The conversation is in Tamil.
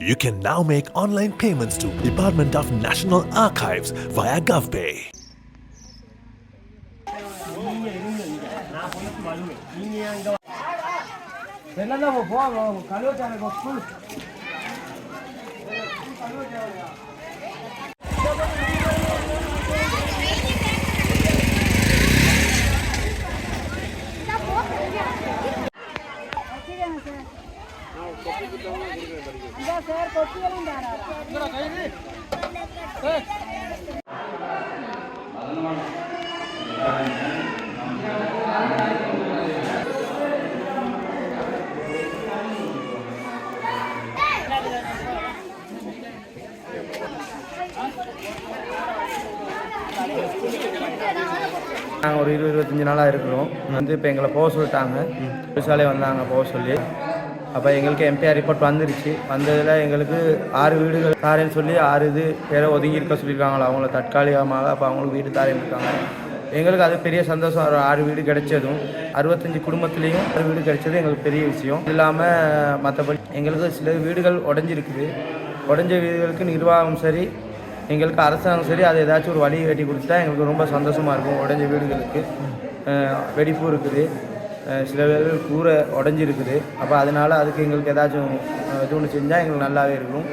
You can now make online payments to Department of National Archives via GovPay. நாங்கள் ஒரு இருபது இருபத்தஞ்சி நாளாக இருக்கிறோம். வந்து இப்போ எங்களை போக சொல்லிட்டாங்க. புதுசாலே வந்தாங்க போக சொல்லி. அப்போ எங்களுக்கு எம்பிஆர் ரிப்போர்ட் வந்துருச்சு. வந்ததில் எங்களுக்கு ஆறு வீடுகள் தாரேன்னு சொல்லி ஆறு இது பேரை ஒதுங்கி இருக்க சொல்லியிருக்காங்களா. அவங்கள தற்காலிகமாக அப்போ அவங்களுக்கு வீடு தாரேன்னு இருக்காங்க. எங்களுக்கு அது பெரிய சந்தோஷம். ஒரு ஆறு வீடு கிடைச்சதும் அறுபத்தஞ்சு குடும்பத்துலேயும் ஆறு வீடு கிடைச்சது எங்களுக்கு பெரிய விஷயம். இல்லாமல் மற்றபடி எங்களுக்கு சில வீடுகள் உடஞ்சிருக்குது. உடஞ்ச வீடுகளுக்கு நிர்வாகம் சரி எங்களுக்கு அரசாங்கம் சரி அது ஏதாச்சும் ஒரு வழி கட்டி கொடுத்தா எங்களுக்கு ரொம்ப சந்தோஷமாக இருக்கும். உடஞ்ச வீடுகளுக்கு வெடிப்பும் வெடிப்பு இருக்குது. சில பேர் கூரை உடஞ்சிருக்குது. அப்போ அதனால அதுக்கு எங்களுக்கு ஏதாச்சும் இது ஒன்று செஞ்சால் எங்களுக்கு நல்லாவே இருக்கும்.